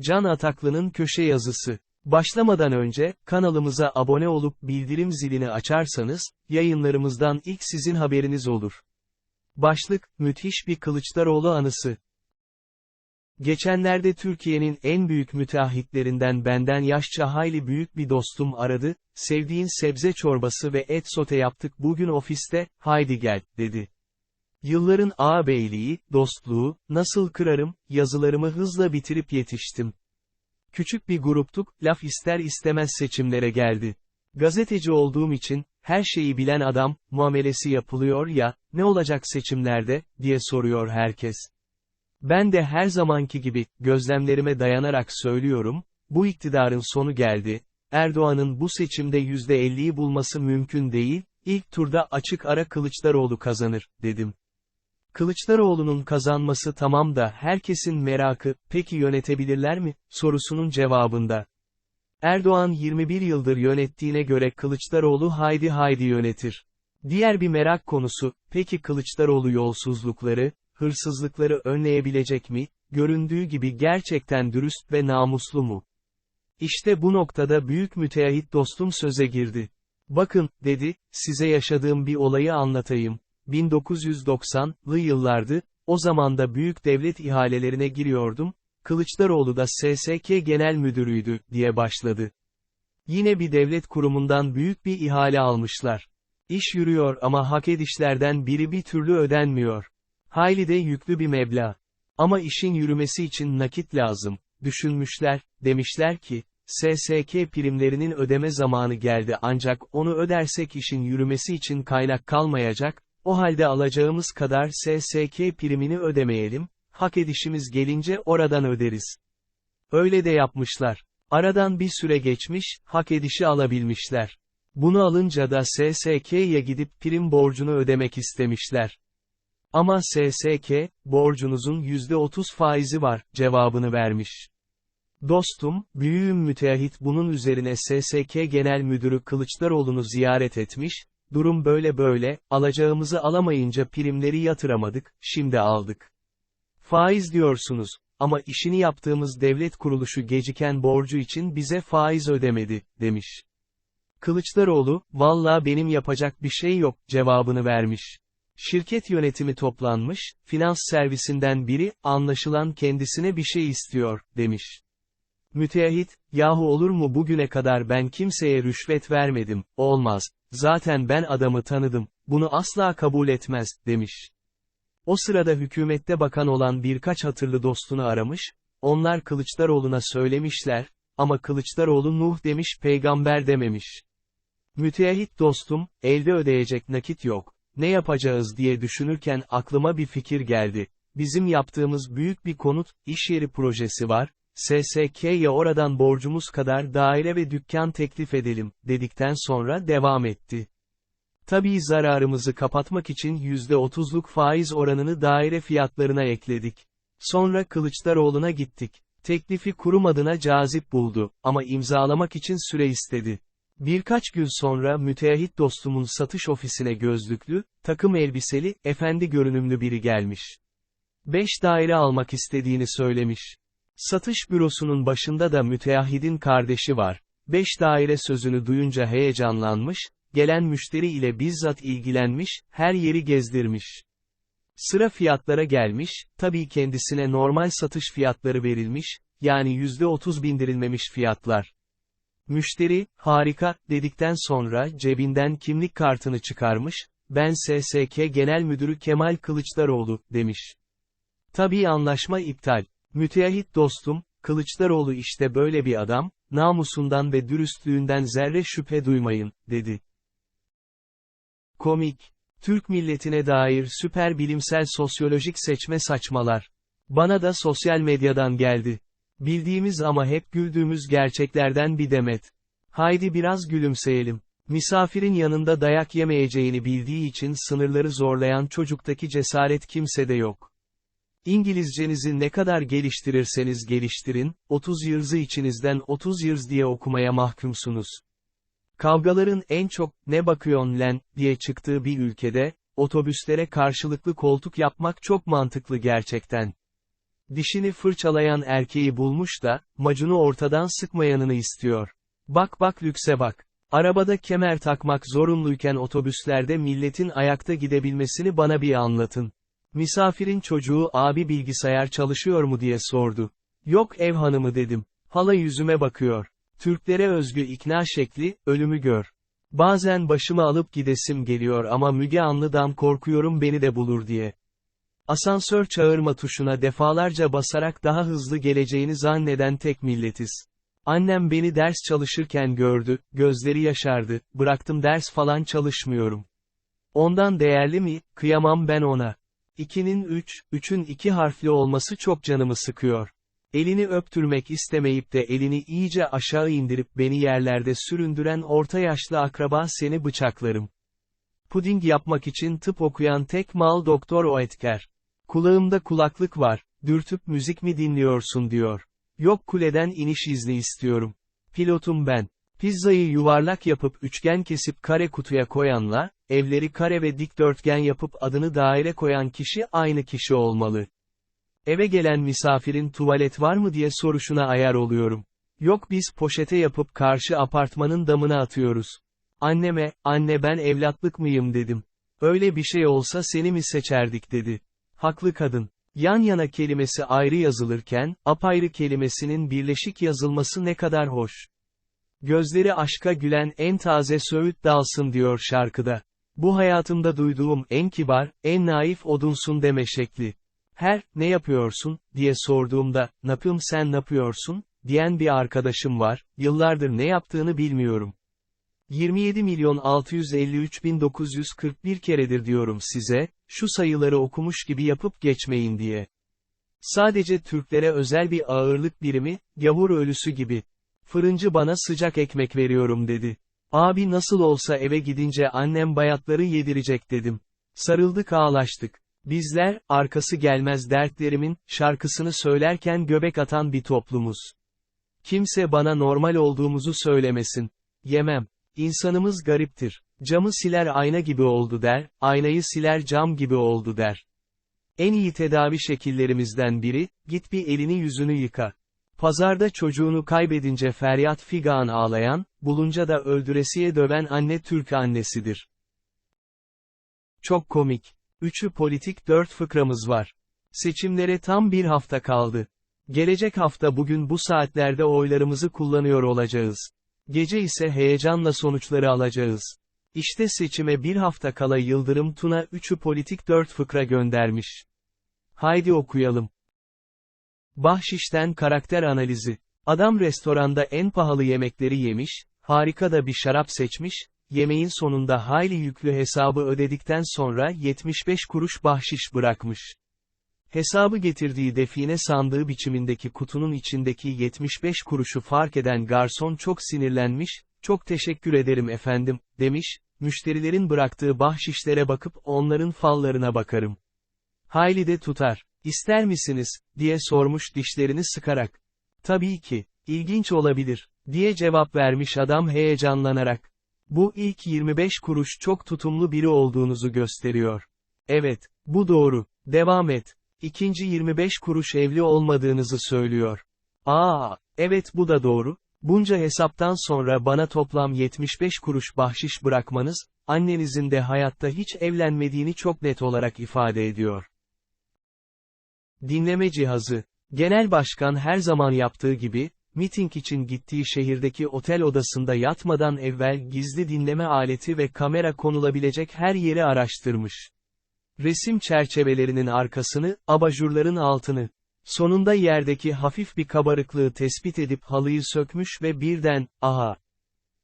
Can Ataklı'nın köşe yazısı. Başlamadan önce, kanalımıza abone olup bildirim zilini açarsanız, yayınlarımızdan ilk sizin haberiniz olur. Başlık, müthiş bir Kılıçdaroğlu anısı. Geçenlerde Türkiye'nin en büyük müteahhitlerinden benden yaşça hayli büyük bir dostum aradı, sevdiğin sebze çorbası ve et sote yaptık bugün ofiste, haydi gel, dedi. Yılların ağabeyliği, dostluğu, nasıl kırarım, yazılarımı hızla bitirip yetiştim. Küçük bir gruptuk, laf ister istemez seçimlere geldi. Gazeteci olduğum için, her şeyi bilen adam, muamelesi yapılıyor ya, ne olacak seçimlerde, diye soruyor herkes. Ben de her zamanki gibi, gözlemlerime dayanarak söylüyorum, bu iktidarın sonu geldi, Erdoğan'ın bu seçimde %50'yi bulması mümkün değil, ilk turda açık ara Kılıçdaroğlu kazanır, dedim. Kılıçdaroğlu'nun kazanması tamam da herkesin merakı, peki yönetebilirler mi, sorusunun cevabında. Erdoğan 21 yıldır yönettiğine göre Kılıçdaroğlu haydi haydi yönetir. Diğer bir merak konusu, peki Kılıçdaroğlu yolsuzlukları, hırsızlıkları önleyebilecek mi, göründüğü gibi gerçekten dürüst ve namuslu mu? İşte bu noktada büyük müteahhit dostum söze girdi. Bakın, dedi, size yaşadığım bir olayı anlatayım. 1990'lı yıllardı, o zaman da büyük devlet ihalelerine giriyordum, Kılıçdaroğlu da SSK Genel Müdürüydü, diye başladı. Yine bir devlet kurumundan büyük bir ihale almışlar. İş yürüyor ama hak edişlerden biri bir türlü ödenmiyor. Hayli de yüklü bir meblağ. Ama işin yürümesi için nakit lazım. Düşünmüşler, demişler ki, SSK primlerinin ödeme zamanı geldi ancak onu ödersek işin yürümesi için kaynak kalmayacak, o halde alacağımız kadar SSK primini ödemeyelim, hak edişimiz gelince oradan öderiz. Öyle de yapmışlar. Aradan bir süre geçmiş, hak edişi alabilmişler. Bunu alınca da SSK'ye gidip prim borcunu ödemek istemişler. Ama SSK, borcunuzun %30 faizi var, cevabını vermiş. Dostum, büyüğüm müteahhit bunun üzerine SSK Genel Müdürü Kılıçdaroğlu'nu ziyaret etmiş, durum böyle böyle, alacağımızı alamayınca primleri yatıramadık, şimdi aldık. Faiz diyorsunuz, ama işini yaptığımız devlet kuruluşu geciken borcu için bize faiz ödemedi, demiş. Kılıçdaroğlu, valla benim yapacak bir şey yok, cevabını vermiş. Şirket yönetimi toplanmış, finans servisinden biri, anlaşılan kendisine bir şey istiyor, demiş. Müteahhit, yahu olur mu bugüne kadar ben kimseye rüşvet vermedim, olmaz, zaten ben adamı tanıdım, bunu asla kabul etmez, demiş. O sırada hükümette bakan olan birkaç hatırlı dostunu aramış, onlar Kılıçdaroğlu'na söylemişler, ama Kılıçdaroğlu Nuh demiş peygamber dememiş. Müteahhit dostum, elde ödeyecek nakit yok, ne yapacağız diye düşünürken aklıma bir fikir geldi. Bizim yaptığımız büyük bir konut, iş yeri projesi var, SSK'ye oradan borcumuz kadar daire ve dükkan teklif edelim, dedikten sonra devam etti. Tabii zararımızı kapatmak için %30'luk faiz oranını daire fiyatlarına ekledik. Sonra Kılıçdaroğlu'na gittik. Teklifi kurum adına cazip buldu, ama imzalamak için süre istedi. Birkaç gün sonra müteahhit dostumun satış ofisine gözlüklü, takım elbiseli, efendi görünümlü biri gelmiş. Beş daire almak istediğini söylemiş. Satış bürosunun başında da müteahhidin kardeşi var. Beş daire sözünü duyunca heyecanlanmış, gelen müşteri ile bizzat ilgilenmiş, her yeri gezdirmiş. Sıra fiyatlara gelmiş, tabii kendisine normal satış fiyatları verilmiş, yani %30 bindirilmemiş fiyatlar. Müşteri, harika, dedikten sonra cebinden kimlik kartını çıkarmış, ben SSK Genel Müdürü Kemal Kılıçdaroğlu, demiş. Tabii anlaşma iptal. Müteahhit dostum, Kılıçdaroğlu işte böyle bir adam, namusundan ve dürüstlüğünden zerre şüphe duymayın, dedi. Komik. Türk milletine dair süper bilimsel sosyolojik seçme saçmalar. Bana da sosyal medyadan geldi. Bildiğimiz ama hep güldüğümüz gerçeklerden bir demet. Haydi biraz gülümseyelim. Misafirin yanında dayak yemeyeceğini bildiği için sınırları zorlayan çocuktaki cesaret kimsede yok. İngilizcenizi ne kadar geliştirirseniz geliştirin, 30 yırzı içinizden 30 yırz diye okumaya mahkumsunuz. Kavgaların en çok, ne bakıyorsun len, diye çıktığı bir ülkede, otobüslere karşılıklı koltuk yapmak çok mantıklı gerçekten. Dişini fırçalayan erkeği bulmuş da, macunu ortadan sıkmayanını istiyor. Bak bak lükse bak. Arabada kemer takmak zorunluyken otobüslerde milletin ayakta gidebilmesini bana bir anlatın. Misafirin çocuğu abi bilgisayar çalışıyor mu diye sordu. Yok ev hanımı dedim. Hala yüzüme bakıyor. Türklere özgü ikna şekli, ölümü gör. Bazen başımı alıp gidesim geliyor ama Müge Anlı'dan korkuyorum beni de bulur diye. Asansör çağırma tuşuna defalarca basarak daha hızlı geleceğini zanneden tek milletiz. Annem beni ders çalışırken gördü, gözleri yaşardı, bıraktım ders falan çalışmıyorum. Ondan değerli mi, kıyamam ben ona. 2'nin 3, 3'ün 2 harfli olması çok canımı sıkıyor. Elini öptürmek istemeyip de elini iyice aşağı indirip beni yerlerde süründüren orta yaşlı akraba seni bıçaklarım. Puding yapmak için tıp okuyan tek mal doktor Oetker. Kulağımda kulaklık var, dürtüp müzik mi dinliyorsun diyor. Yok kuleden iniş izni istiyorum. Pilotum ben. Pizzayı yuvarlak yapıp üçgen kesip kare kutuya koyanla, evleri kare ve dikdörtgen yapıp adını daire koyan kişi aynı kişi olmalı. Eve gelen misafirin tuvalet var mı diye soruşuna ayar oluyorum. Yok biz poşete yapıp karşı apartmanın damına atıyoruz. Anneme, anne ben evlatlık mıyım dedim. Öyle bir şey olsa seni mi seçerdik dedi. Haklı kadın. Yan yana kelimesi ayrı yazılırken, apayrı kelimesinin birleşik yazılması ne kadar hoş. Gözleri aşka gülen en taze söğüt dalsın diyor şarkıda. Bu hayatımda duyduğum en kibar, en naif odunsun deme şekli. Her, ne yapıyorsun, diye sorduğumda, napım sen napıyorsun, diyen bir arkadaşım var, yıllardır ne yaptığını bilmiyorum. 27 milyon 653 bin 941 keredir diyorum size, şu sayıları okumuş gibi yapıp geçmeyin diye. Sadece Türklere özel bir ağırlık birimi, gavur ölüsü gibi. Fırıncı bana sıcak ekmek veriyorum dedi. Abi nasıl olsa eve gidince annem bayatları yedirecek dedim. Sarıldık ağlaştık. Bizler, arkası gelmez dertlerimin, şarkısını söylerken göbek atan bir toplumuz. Kimse bana normal olduğumuzu söylemesin. Yemem. İnsanımız gariptir. Camı siler ayna gibi oldu der, aynayı siler cam gibi oldu der. En iyi tedavi şekillerimizden biri, git bir elini yüzünü yıka. Pazarda çocuğunu kaybedince feryat figan ağlayan, bulunca da öldüresiye döven anne Türk annesidir. Çok komik. Üçü politik dört fıkramız var. Seçimlere tam bir hafta kaldı. Gelecek hafta bugün bu saatlerde oylarımızı kullanıyor olacağız. Gece ise heyecanla sonuçları alacağız. İşte seçime bir hafta kala Yıldırım Tuna üçü politik dört fıkra göndermiş. Haydi okuyalım. Bahşişten karakter analizi. Adam restoranda en pahalı yemekleri yemiş, harika da bir şarap seçmiş, yemeğin sonunda hayli yüklü hesabı ödedikten sonra 75 kuruş bahşiş bırakmış. Hesabı getirdiği define sandığı biçimindeki kutunun içindeki 75 kuruşu fark eden garson çok sinirlenmiş, çok teşekkür ederim efendim, demiş, müşterilerin bıraktığı bahşişlere bakıp onların fallarına bakarım. Hayli de tutar, ister misiniz, diye sormuş dişlerini sıkarak. Tabii ki, ilginç olabilir, diye cevap vermiş adam heyecanlanarak. Bu ilk 25 kuruş çok tutumlu biri olduğunuzu gösteriyor. Evet, bu doğru, devam et. İkinci 25 kuruş evli olmadığınızı söylüyor. Aa, evet bu da doğru, bunca hesaptan sonra bana toplam 75 kuruş bahşiş bırakmanız, annenizin de hayatta hiç evlenmediğini çok net olarak ifade ediyor. Dinleme cihazı. Genel başkan her zaman yaptığı gibi, miting için gittiği şehirdeki otel odasında yatmadan evvel gizli dinleme aleti ve kamera konulabilecek her yeri araştırmış. Resim çerçevelerinin arkasını, abajurların altını. Sonunda yerdeki hafif bir kabarıklığı tespit edip halıyı sökmüş ve birden, aha!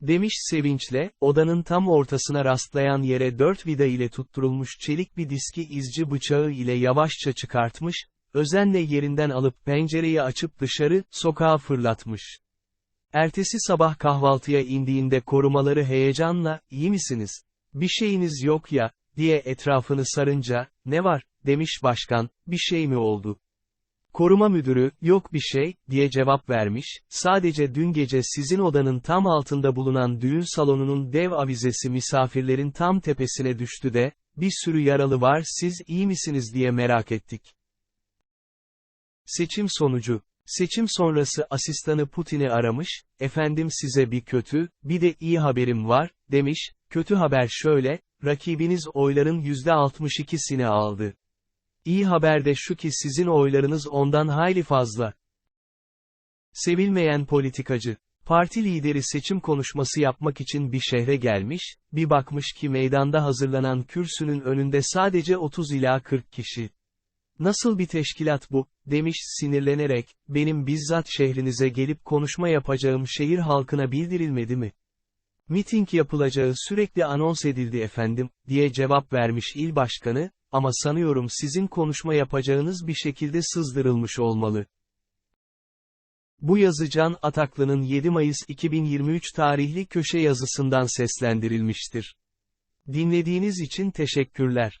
Demiş sevinçle, odanın tam ortasına rastlayan yere dört vida ile tutturulmuş çelik bir diski izci bıçağı ile yavaşça çıkartmış, özenle yerinden alıp pencereyi açıp dışarı, sokağa fırlatmış. Ertesi sabah kahvaltıya indiğinde korumaları heyecanla, iyi misiniz? Bir şeyiniz yok ya, diye etrafını sarınca, ne var, demiş başkan, bir şey mi oldu? Koruma müdürü, yok bir şey, diye cevap vermiş, sadece dün gece sizin odanın tam altında bulunan düğün salonunun dev avizesi misafirlerin tam tepesine düştü de, bir sürü yaralı var siz iyi misiniz diye merak ettik. Seçim sonucu. Seçim sonrası asistanı Putin'i aramış, efendim size bir kötü, bir de iyi haberim var, demiş, kötü haber şöyle, rakibiniz oyların %62'sini aldı. İyi haber de şu ki sizin oylarınız ondan hayli fazla. Sevilmeyen politikacı. Parti lideri seçim konuşması yapmak için bir şehre gelmiş, bir bakmış ki meydanda hazırlanan kürsünün önünde sadece 30 ila 40 kişi. Nasıl bir teşkilat bu, demiş sinirlenerek, benim bizzat şehrinize gelip konuşma yapacağım şehir halkına bildirilmedi mi? Miting yapılacağı sürekli anons edildi efendim, diye cevap vermiş il başkanı, ama sanıyorum sizin konuşma yapacağınız bir şekilde sızdırılmış olmalı. Bu yazı Can Ataklı'nın 7 Mayıs 2023 tarihli köşe yazısından seslendirilmiştir. Dinlediğiniz için teşekkürler.